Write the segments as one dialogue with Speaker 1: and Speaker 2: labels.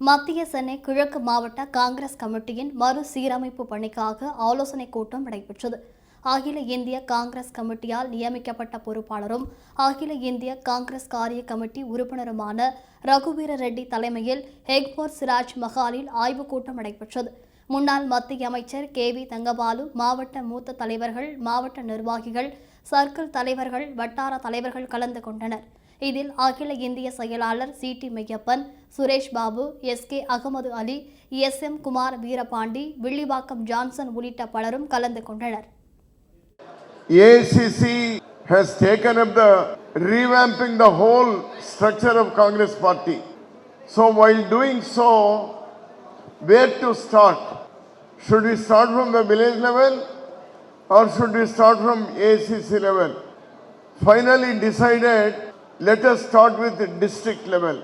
Speaker 1: மத்திய சென்னை கிழக்கு மாவட்ட காங்கிரஸ் கமிட்டியின் மறு சீரமைப்பு பணிக்காக ஆலோசனைக் கூட்டம் நடைபெற்றது. அகில இந்திய காங்கிரஸ் கமிட்டியால் நியமிக்கப்பட்ட பொறுப்பாளரும் அகில இந்திய காங்கிரஸ் காரிய கமிட்டி உறுப்பினருமான ரகுவீர ரெட்டி தலைமையில் ஹெக்போர் சிராஜ் மஹாலில் ஆய்வுக் கூட்டம் நடைபெற்றது. முன்னாள் மத்திய அமைச்சர் கே. வி. தங்கபாலு மாவட்ட மூத்த தலைவர்கள் மாவட்ட நிர்வாகிகள் சர்க்கிள் தலைவர்கள் வட்டார தலைவர்கள் கலந்து கொண்டனர். இதில் அகில இந்திய செயலாளர் C D Maiyappan Suresh Babu S K Ahmed Ali S M Kumar Veerapandi Villivakkam Johnson உள்ளிட்ட பலரும் கலந்து கொண்டனர்
Speaker 2: ACC has taken up the revamping the whole structure of Congress party. So while doing so, where to start? Should we start from the village level or should we start from ACC level? Finally decided, let us start with the district level.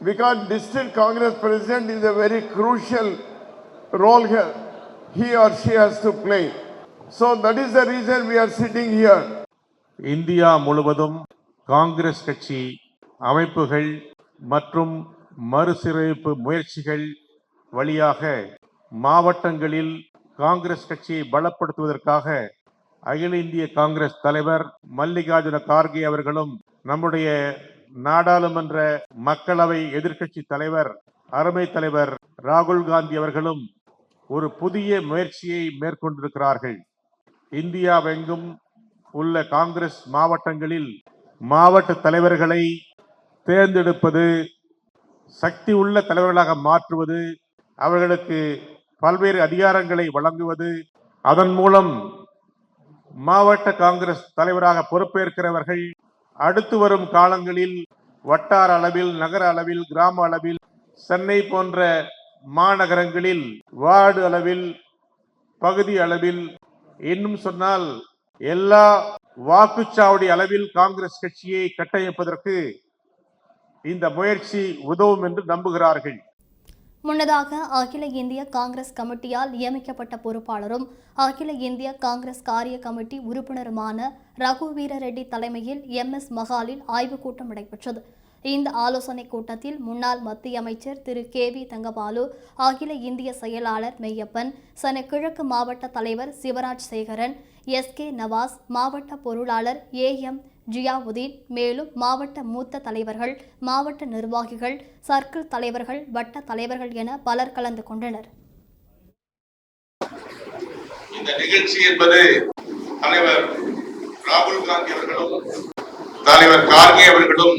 Speaker 2: Because district Congress president is a very crucial role here. He or she has to play. So that is the reason we are sitting here.
Speaker 3: India முழுவதும் காங்கிரஸ் கட்சி அமைப்புகள் மற்றும் மறுசீரமைப்பு முயற்சிகள் வழியாக மாவட்டங்களில் காங்கிரஸ் கட்சியை பலப்படுத்துவதற்காக அகில இந்திய காங்கிரஸ் தலைவர் மல்லிகார்ஜுன கார்கே அவர்களும் நம்முடைய நாடாளுமன்ற மக்களவை எதிர்க்கட்சி தலைவர் அருமை தலைவர் ராகுல் காந்தி அவர்களும் ஒரு புதிய முயற்சியை மேற்கொண்டிருக்கிறார்கள். இந்தியாவெங்கும் உள்ள காங்கிரஸ் மாவட்டங்களில் மாவட்ட தலைவர்களை தேர்ந்தெடுப்பது சக்தி உள்ள தலைவர்களாக மாற்றுவது அவர்களுக்கு பல்வேறு அதிகாரங்களை வழங்குவது அதன் மூலம் மாவட்ட காங்கிரஸ் தலைவராக பொறுப்பேற்கிறவர்கள் அடுத்து வரும் காலங்களில் வட்டார அளவில் நகர அளவில் கிராம அளவில் சென்னை போன்ற மாநகரங்களில் வார்டு அளவில் பகுதி அளவில் இன்னும் சொன்னால் எல்லா வாக்குச்சாவடி அளவில் காங்கிரஸ் கட்சியை கட்டமைப்பதற்கு இந்த முயற்சி உதவும் என்று நம்புகிறார்கள்.
Speaker 1: முன்னதாக அகில இந்திய காங்கிரஸ் கமிட்டியால் நியமிக்கப்பட்ட பொறுப்பாளரும் அகில இந்திய காங்கிரஸ் காரிய கமிட்டி உறுப்பினருமான ரகுவீர ரெட்டி தலைமையில் எம் எஸ் மஹாலில் ஆய்வுக் கூட்டம் நடைபெற்றது. இந்த ஆலோசனைக் கூட்டத்தில் முன்னாள் மத்திய அமைச்சர் திரு. கே. வி. தங்கபாலு அகில இந்திய செயலாளர் மெய்யப்பன் சென்னை கிழக்கு மாவட்ட தலைவர் சிவராஜ் சேகரன் எஸ். கே. நவாஸ் மாவட்ட பொருளாளர் ஏ. எம். ஜியாவுதீன் மேலும் மாவட்ட மூத்த தலைவர்கள் மாவட்ட நிர்வாகிகள் சர்க்கிள் தலைவர்கள் வட்ட தலைவர்கள் என பலர் கலந்து கொண்டனர்.
Speaker 4: இந்த நிகழ்ச்சி என்பது தலைவர் ராகுல் காந்தி அவர்களும் தலைவர் கார்கே அவர்களும்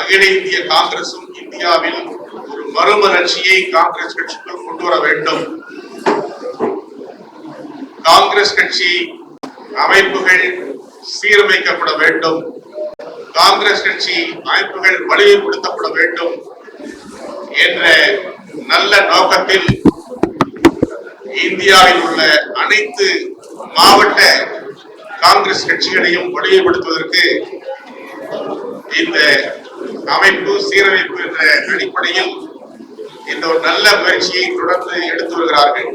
Speaker 4: அகில இந்திய காங்கிரசும் இந்தியாவில் ஒரு மறுமலர்ச்சியை காங்கிரஸ் கட்சிக்குள் கொண்டு வர வேண்டும். காங்கிரஸ் கட்சி அமைப்புகள் சீரமைக்கப்பட வேண்டும். காங்கிரஸ் கட்சி அமைப்புகள் வலிமைப்படுத்தப்பட வேண்டும் என்ற நல்ல நோக்கத்தில் இந்தியாவில் உள்ள அனைத்து மாவட்ட காங்கிரஸ் கட்சிகளையும் வலிமைப்படுத்துவதற்கு இந்த அமைப்பு சீரமைப்பு என்ற அடிப்படையில் இந்த ஒரு நல்ல முயற்சியை தொடர்ந்து எடுத்து வருகிறார்கள்.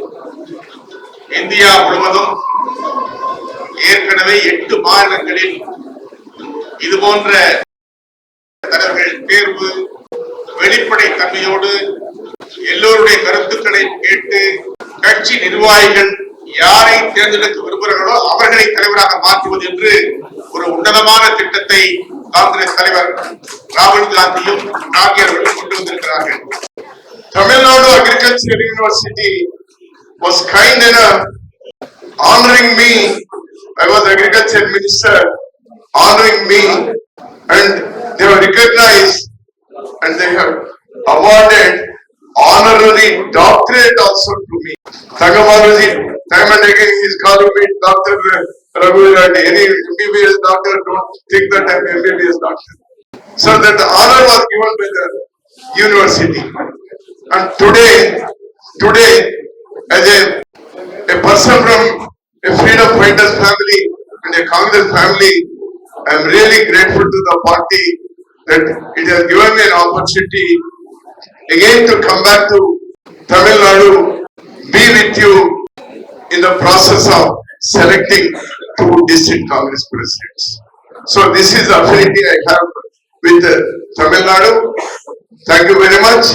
Speaker 4: இந்தியா முழுவதும் ஏற்கனவே எட்டு மாநிலங்களில் இது போன்ற தலைவர்கள் தேர்வு வெளிப்படை தன்மையோடு எல்லோருடைய கருத்துக்களை கேட்டு கட்சி நிர்வாகிகள் யாரை தேர்ந்தெடுக்க விரும்புகிறார்களோ அவர்களை தலைவராக மாற்றுவது என்று ஒரு உன்னதமான திட்டத்தை காங்கிரஸ் தலைவர் ராகுல் காந்தியும் காந்தி அவர்களும் கொண்டு வந்திருக்கிறார்கள் Tamil Nadu agriculture university was kind enough honoring me. I was agriculture minister, honoring me, and they have recognized and they have awarded honorary doctorate also to me. Tagamaruji, time and again he is calling me Doctor Raghu. Any MBBS doctor don't think that I am MBBS doctor. So that the honor was given by the university. And today, today, as a, a person from a freedom fighters family and a Congress family, I am really grateful to the party that it has given me an opportunity again to come back to Tamil Nadu, be with you in the process of selecting two district Congress presidents. So this is the affinity I have with Tamil Nadu. Thank you very much.